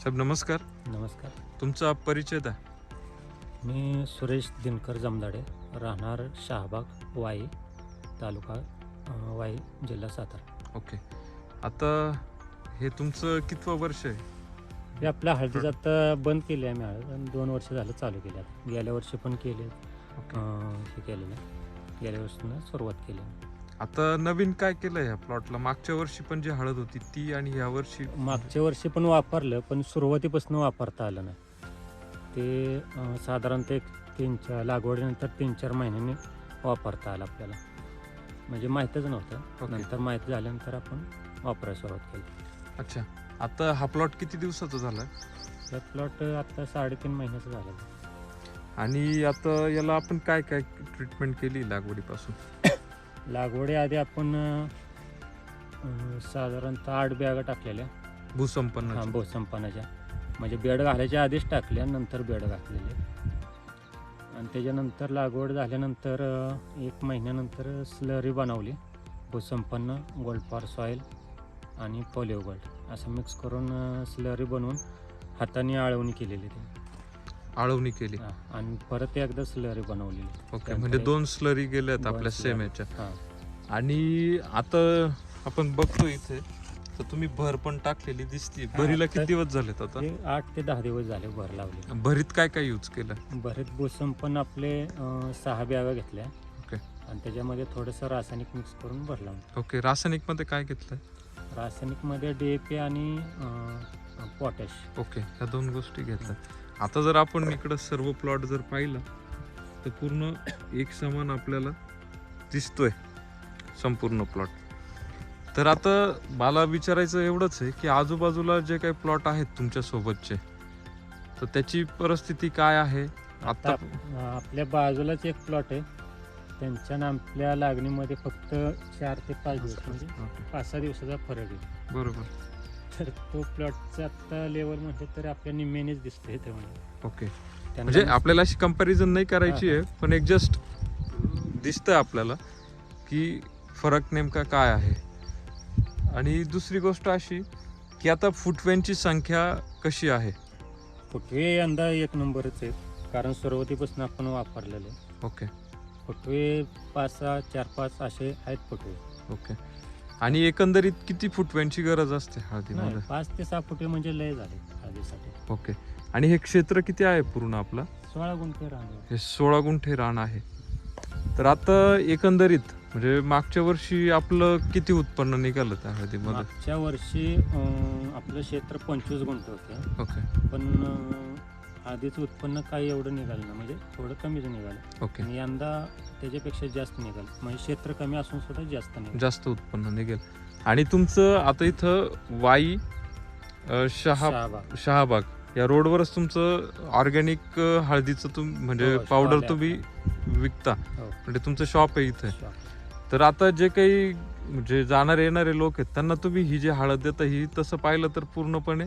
साहेब नमस्कार. नमस्कार. तुमचा परिचय द्या. मी सुरेश दिनकर जमदाडे राहणार शहाबाग वाई तालुका वाई जिल्हा सातारा. ओके. आता हे तुमचं कितवं वर्ष आहे? हे आपल्या हळदीचं आता बंद केली आहे आम्ही हळद. आणि दोन वर्ष झालं चालू केली आता. गेल्या वर्षी पण केले हे केलेलं. आहे. गेल्या वर्षीनं सुरुवात केली. आता नवीन काय केलंय ह्या प्लॉटला मागच्या वर्षी पण जी हळद होती ती आणि ह्या वर्षी मागच्या वर्षी पण वापरलं पण सुरुवातीपासून वापरता आलं नाही. ते अ, साधारणतः एक तीन चार लागवडीनंतर तीन चार महिन्यांनी वापरता आलं आपल्याला. म्हणजे माहीतच नव्हतं. ओके. नंतर माहिती झाल्यानंतर आपण वापरायला सुरुवात केली. अच्छा. आता हा प्लॉट किती दिवसाचा झालाय? या प्लॉट आता साडेतीन महिन्याचं झालं. आणि आता याला आपण काय काय ट्रीटमेंट केली लागवडीपासून? लागवडी आधी आपण अं, साधारणतः आठ बॅगा टाकलेल्या. भूसंपन्न हा भोसंपानाच्या म्हणजे बेड घालायच्या आधीच टाकल्या नंतर बेड घातलेले. आणि त्याच्यानंतर लागवड झाल्यानंतर अं, एक महिन्यानंतर स्लरी बनवली. भूसंपन्न गोल्डपार सॉईल आणि पोलिओ गोल्ड असं मिक्स करून स्लरी बनवून हाताने आळवणी केलेली ती. आळवणी केली. हा, आणि परत एकदा स्लरी बनवलेली. ओके म्हणजे दोन स्लरी गेल्यात दोन आपल्या सेम. याच्या. हां. आणि आता आपण बघतो इथे तर तुम्ही भर पण टाकलेली दिसते भरीला तर- किती दिवस झालेत आता? ते आठ ते दहा दिवस झाले भर लावले भरीत काय काय यूज केलं? भरीत भूसम पण आपले अं, सहा बॅगा घेतल्या. ओके. आणि त्याच्यामध्ये थोडंसं रासायनिक मिक्स करून भर लावलं. ओके रासायनिकमध्ये काय घेतलंय? रासायनिकमध्ये डी ए पी आणि पोटॅश. ओके ह्या दोन गोष्टी घेतल्या. आता जर आपण इकडं सर्व प्लॉट जर पाहिला तर पूर्ण एक समान आपल्याला दिसतोय संपूर्ण प्लॉट तर आता मला विचारायचं एवढंच आहे की आजूबाजूला जे काही प्लॉट आहेत तुमच्या सोबतचे तर त्याची परिस्थिती काय आहे? आता आपल्या बाजूलाच एक प्लॉट आहे. त्यांच्या आपल्या लागणीमध्ये फक्त चार ते पाच दिवस म्हणजे पाच सहा दिवसाचा फरक आहे. बरोबर. तर तो प्लॉटचा आता लेवल म्हटलं तर आपल्या निम्म्यानेच दिसतोय ते म्हणजे ओके म्हणजे आपल्याला अशी कंपॅरिझन नाही करायची आहे पण एक जस्ट दिसतंय आपल्याला की फरक नेमका काय आहे. आणि दुसरी गोष्ट अशी की आता फुटव्यांची संख्या कशी आहे? फुटवे यंदा एक नंबरच आहेत कारण सुरुवातीपासून आपण वापरलेले ओके फुटवे पाच सहा चार पाच असे आहेत फुटवे. ओके आणि एकंदरीत किती फुटव्यांची गरज असते हळदीमध्ये? पाच ते सहा फुटवे म्हणजे लय झाले हळदीसाठी. ओके. आणि हे क्षेत्र किती आहे पूर्ण आपलं? सोळा गुंठे राहणार हे सोळा गुंठे रान आहे. तर आता एकंदरीत म्हणजे मागच्या वर्षी आपलं किती उत्पन्न निघालं त्या हळदीमध्ये? मागच्या वर्षी अं, आपलं क्षेत्र पंचवीस गुंठे होते. ओके. पण अं, आधीच उत्पन्न काही एवढं निघालं ना म्हणजे थोडं कमीच निघालं. ओके. आणि यंदा त्याच्यापेक्षा जास्त निघालं. म्हणजे क्षेत्र कमी असून सुद्धा जास्त निघालं. जास्त उत्पन्न निघेल. आणि तुमचं आता इथं वाई अ, शहा शहाबाग. शहाबाग. या रोडवरच तुमचं ऑर्गॅनिक हळदीचं तुम म्हणजे हो, पावडर तुम्ही विकता. हो. म्हणजे तुमचं शॉप आहे इथे. तर आता जे काही म्हणजे जाणारे येणारे लोक आहेत त्यांना तुम्ही ही जी हळद देता ही तसं पाहिलं तर पूर्णपणे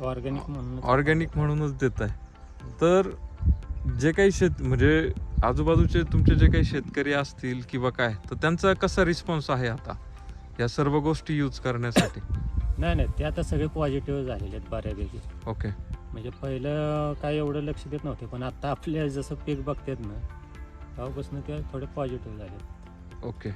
ऑर्गॅनिक म्हणून ऑर्गॅनिक म्हणूनच देत आहे. तर जे काही शेत म्हणजे आजूबाजूचे तुमचे जे काही शेतकरी असतील किंवा काय तर त्यांचा कसा रिस्पॉन्स आहे आता? या सर्व गोष्टी यूज करण्यासाठी. नाही नाही ते आता सगळे पॉझिटिव्ह झालेले आहेत बऱ्यापैकी. ओके म्हणजे पहिलं काय एवढं लक्ष देत नव्हते पण आता आपल्या जसं पीक बघतात ना तेव्हापासून ते थोडे पॉझिटिव्ह झाले. ओके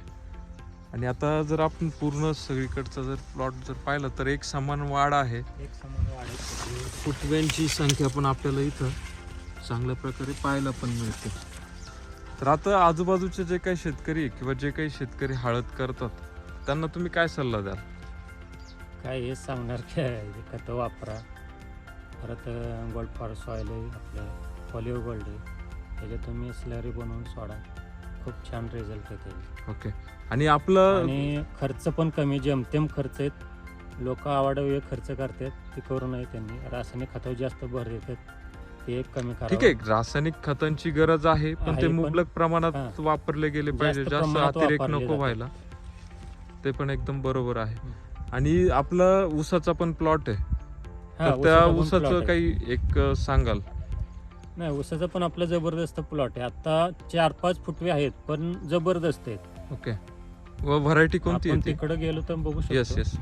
आणि आता जर आपण पूर्ण सगळीकडचा जर प्लॉट जर पाहिलं तर एक समान वाढ आहे. एक समान वाढत फुटव्यांची संख्या पण आपल्याला इथं चांगल्या प्रकारे पाहायला पण मिळते. तर आता आजूबाजूचे जे काही शेतकरी किंवा जे काही शेतकरी हळद करतात त्यांना तुम्ही काय सल्ला द्याल? काय हेच सांगणार की हे खतं वापरा. परत गोल्ड फॉर सॉईल आहे आपलं पॉलिओ गोल्ड आहे. त्याच्यात तुम्ही स्लरी बनवून सोडा. खूप छान रिझल्ट येते ओके आणि आपलं आणि खर्च पण कमी जेमतेम खर्च आहेत. लोक आवडवे खर्च करतात ते करू नये त्यांनी. रासायनिक खतावर जास्त भर देतात. ते एक कमी ठीक आहे रासायनिक खतांची गरज आहे पण आहे, ते पण- मुबलक प्रमाणात. वापरले गेले पाहिजे. जास्त प्रमाणात अतिरेक वापरले नको जातात. व्हायला. ते पण एकदम बरोबर आहे. आणि आपला ऊसाचा पण प्लॉट आहे. हा, तर त्या ऊसाचा पण plot ऊसाचं आहे. काही एक अं, सांगाल? नाही ऊसाचा पण आपला जबरदस्त प्लॉट आहे. आता चार पाच फुटवे आहेत पण जबरदस्त आहेत. ओके. व व्हरायटी कोणती आपण आहे तिकडे गेलो तर बघू येस शकतो. येस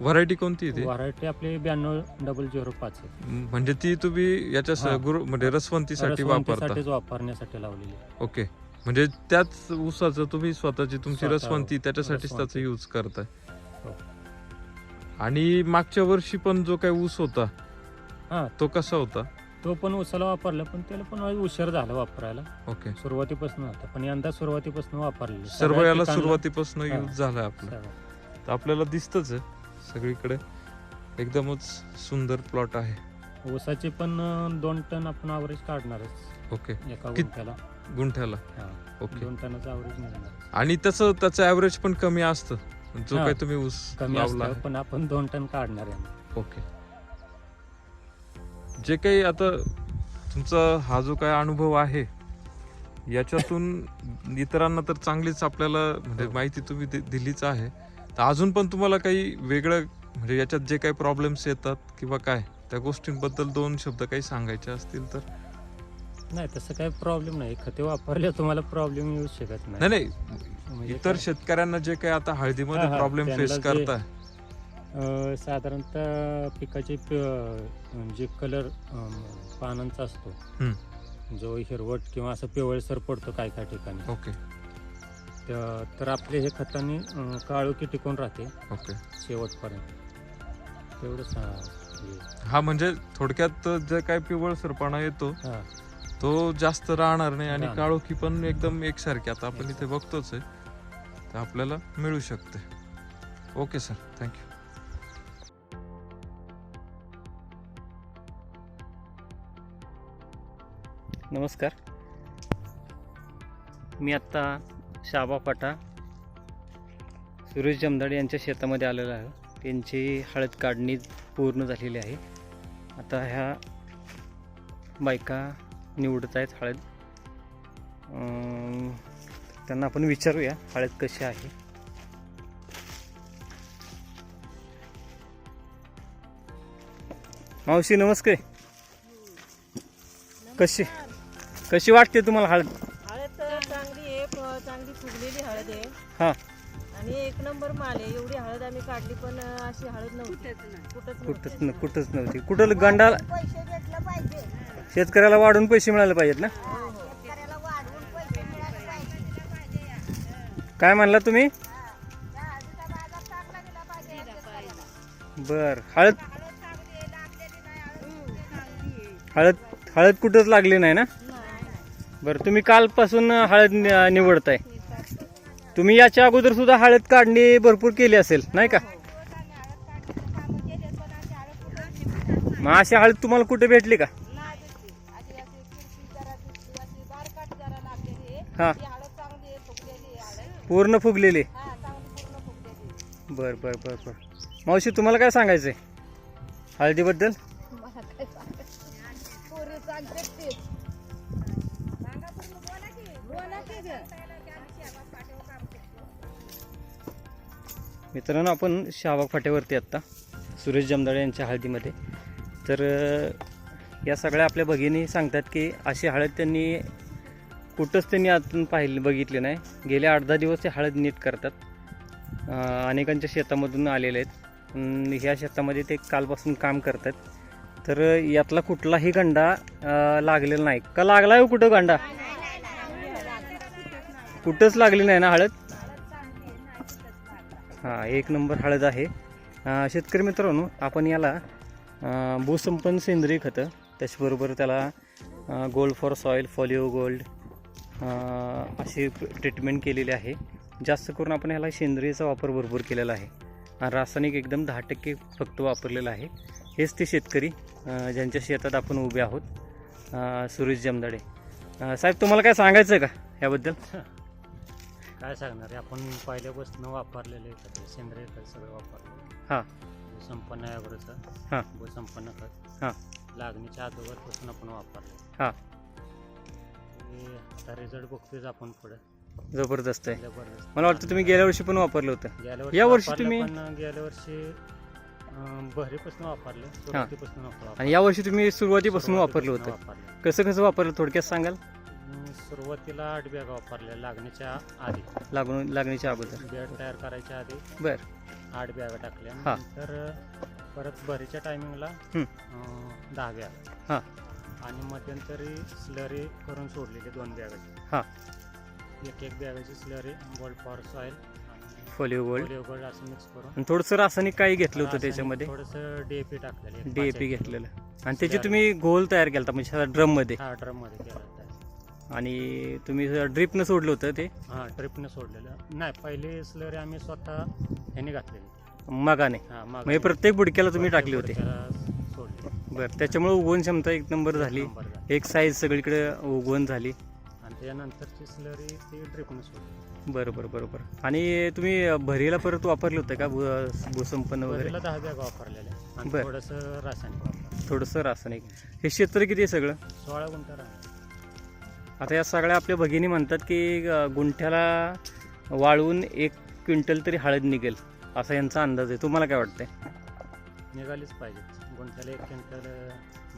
व्हरायटी कोणती आहे व्हरायटी आपली ब्याण्णव डबल झिरो पाच आहे. म्हणजे ती तुम्ही याच्या स- हा. गुरु म्हणजे रसवंतीसाठी वापरता. रसवंतीसाठीच वापरण्यासाठी लावलेली आहे. ओके म्हणजे त्याच ऊसाचं तुम्ही स्वतःची तुमची स्वतः- रसवंती त्याच्यासाठीच रसवंती. त्याचा यूज करताय. हो. आणि मागच्या वर्षी पण जो काही ऊस होता हा. तो कसा होता? तो पण उसाला वापरला पण त्याला पण उशीर झाला वापरायला. ओके. सुरुवातीपासून होता पण यंदा सुरुवातीपासून वापरलेली सर्व याला सुरुवातीपासून. यूज झालाय आपला. तर आपल्याला दिसतच सगळीकडे. एकदमच सुंदर प्लॉट आहे. ऊसाचे पण दोन टन आपण ॲव्हरेज काढणारच. ओके. एका गुंठ्याला. गुंठ्याला? ओके. दोन टनाचं ॲव्हरेज निघणार आणि त्याचं त्याचं ॲव्हरेज पण कमी असतं. जो. काही तुम्ही ऊस कमी लावला पण आपण दोन टन काढणार आहे. ओके. जे काही आता तुमचा हा जो काय अनुभव आहे याच्यातून इतरांना तर चांगलीच आपल्याला म्हणजे हो. माहिती तुम्ही दिलीच आहे. तर अजून पण तुम्हाला काही वेगळं म्हणजे याच्यात जे काही प्रॉब्लेम्स येतात किंवा काय त्या गोष्टींबद्दल दोन शब्द काही सांगायचे असतील तर? नाही तसं काही प्रॉब्लेम नाही. खते वापरले तुम्हाला प्रॉब्लेम येऊ शकत नाही. नाही म्हणजे इतर? शेतकऱ्यांना जे काही आता हळदीमध्ये प्रॉब्लेम फेस करताय साधारणतः पिकाचे प- जे कलर पानांचा असतो. जो हिरवट किंवा असं पिवळसर पडतो काय काय ठिकाणी. ओके. त- तर आपले हे खताने अं, काळोखी टिकून राहते. ओके. शेवटपर्यंत. तेवढंच हा, म्हणजे थोडक्यात जे काही पिवळसरपणा येतो हा. तो जास्त राहणार नाही आणि राहणार. काळोखी पण एकदम एकसारखी. आता आपण इथे बघतोच आहे. तर आपल्याला मिळू शकते. Okay sir. Thank you. नमस्कार. मी आत्ता शाबा फाटा सुरेश जमदाडे यांच्या शेतामध्ये आलेलो आहे. त्यांची हळद काढणी पूर्ण झालेली आहे. आता ह्या बायका निवडत आहेत हळद. त्यांना आपण विचारूया हळद कशी आहे. मावशी नमस्कार. कशी? कशी वाटते तुम्हाला हळद? हळद तर चांगली आहे प- चांगली फुगलेली हळद आहे. हा. आणि एक नंबर माल आहे एवढी हळद आम्ही काढली पण अशी हळद नव्हती. कुठंच कुठंच नव्हती. न- कुठंच नव्हती. कुठं गंडाला पैसे घेतलं पाहिजे. शेतकऱ्याला वाढून पैसे मिळाले पाहिजेत ना? हो. शेतकऱ्याला वाढवून पैसे मिळाले पाहिजे. काय म्हणला तुम्ही? त्या हळदीचा बाजार चांगला दिला पाहिजे शेतकऱ्याला. बर. हळद हळद चांगली आहे, लागलेली नाही, हळद चांगली आहे. हळद हळद कुठंच लागली नाही ना? बरं तुम्ही कालपासून हळद नि- निवडताय. तुम्ही याच्या अगोदर सुद्धा हळद काढणी भरपूर केली असेल नाही का? मग अशी हळद तुम्हाला कुठे भेटली का? हा. पूर्ण फुगलेली? बर बर बर बर. मावशी तुम्हाला काय सांगायचंय? हळदीबद्दल? सांगायचं? पोरी सांगते तेच. मित्रांनो आपण शहाबाग फाट्यावरती आत्ता सुरेश जमदाळे यांच्या हळदीमध्ये. तर या सगळ्या आपल्या भगिनी सांगतात की अशी हळद त्यांनी कुठंच त्यांनी आतून पाहिली बघितली नाही. गेले आठ दहा दिवस ते हळद नीट करतात. अनेकांच्या शेतामधून आलेले आहेत. ह्या शेतामध्ये ते कालपासून काम करतात. तर यातला कुठलाही गंडा लागलेला नाही. का लागला आहे हो कुठं गंडा? कुठंच लागली नाही ना हळद? हा एक नंबर हळद आहे. शेतकरी मित्रांनो आपण याला भूसंपन्न सेंद्रिय खतं त्याचबरोबर त्याला gold for soil folio gold अशी ट्रीटमेंट केलेली आहे. जास्त करून आपण याला सेंद्रियचा वापर भरपूर केलेला आहे. आणि रासायनिक एकदम दहा टक्के फक्त वापरलेलं आहे. हेच ते शेतकरी ज्यांच्या शेतात आपण उभे आहोत. सुरेश जमदाडे. साहेब तुम्हाला काय सांगायचं आहे का याबद्दल? काय सांगणार आहे? आपण पहिल्यापासून वापरलेले खत सेंद्रिय खत सगळं वापरलं हां. संपन्न हां. संपन्न खत. हां. लागणीच्या अगोदरपासून आपण वापरलं हां. आता रिझल्ट बघतोच आपण पुढे. जबरदस्त आहे. जबरदस्त. मला वाटतं तुम्ही गेल्या वर्षी पण वापरलं होतं. गेल्या या वर्षी वापरलं, तुम्ही- पण गेल्या वर्षी अं, बहरीपासून वापरले. सुरुवातीपासून वापरलं. आणि या वर्षी तुम्ही सुरुवातीपासून वापरलं होतं. वापरलं. कसं कसं वापरलं थोडक्यात सांगाल? सुरुवातीला आठ बॅगा वापरल्या लागणीच्या आधी लागून लागण्याच्या अगोदर बेड तयार करायच्या आधी बर आठ बॅगा टाकल्या हा. नंतर परत भरीच्या टायमिंगला हं. दहा बॅग हा. आणि मध्यंतरी स्लरी करून सोडलेली दोन बॅगाची हा. एक एक बॅगाची slurry gold power soil folio gold gold असं मिक्स करून आणि थोडंसं रासायनिक काही घेतलं होतं त्याच्यामध्ये थोडंसं डीएपी टाकलेलं एक डीएपी पाच एक घेतलेलं. आणि त्याची. तुम्ही गोल तयार केला म्हणजे ड्रममध्ये हा ड्रममध्ये केलं आणि तुम्ही ड्रिपनं सोडलं होतं ते? हा ट्रिपने सोडलेलं. नाही पहिले स्लरी आम्ही स्वतः ह्याने घातलेली. मगाने. हा म्हणजे प्रत्येक बुडक्याला तुम्ही टाकले होते. सोडले. बरं त्याच्यामुळे उगवण क्षमता एक नंबर झाली. नंबर झाला. एक साईज सगळीकडे उगवण झाली. आणि त्यानंतरची स्लरी ती ड्रिपने सोडली. बरोबर बरोबर आणि तुम्ही भरीला परत वापरलं होतं का? भू- भूसंपन्न वगैरे? वरीला दहा बॅग वापरलेल्या. आणि बरं. थोडंसं रासायनिक वापरलं. थोडंसं रासायनिक. हे क्षेत्र किती आहे सगळं? सोळा गुंठ राहणार आता या सगळ्या आपल्या भगिनी म्हणतात की गुंठ्याला वाळवून एक क्विंटल तरी हळद निघेल असा यांचा अंदाज आहे. तुम्हाला काय वाटतंय? निघालीच पाहिजे. गुंठ्याला एक क्विंटल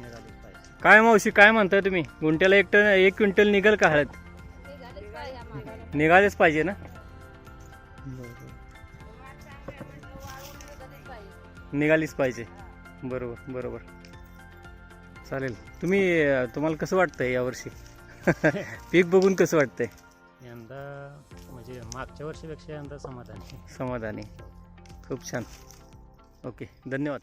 निघालीच पाहिजे. काय मावशी काय म्हणताय तुम्ही? गुंठ्याला एक टन एक क्विंटल निघेल का हळद. निघालेच पाहिजे ना? वाळून निघालेच पाहिजे. बरोबर बरोबर. चालेल. तुम्ही तुम्हाला कसं वाटतंय यावर्षी? पीक बघून कसं वाटतंय? यंदा म्हणजे मागच्या वर्षीपेक्षा यंदा समाधान समाधानी. खूप छान. ओके धन्यवाद.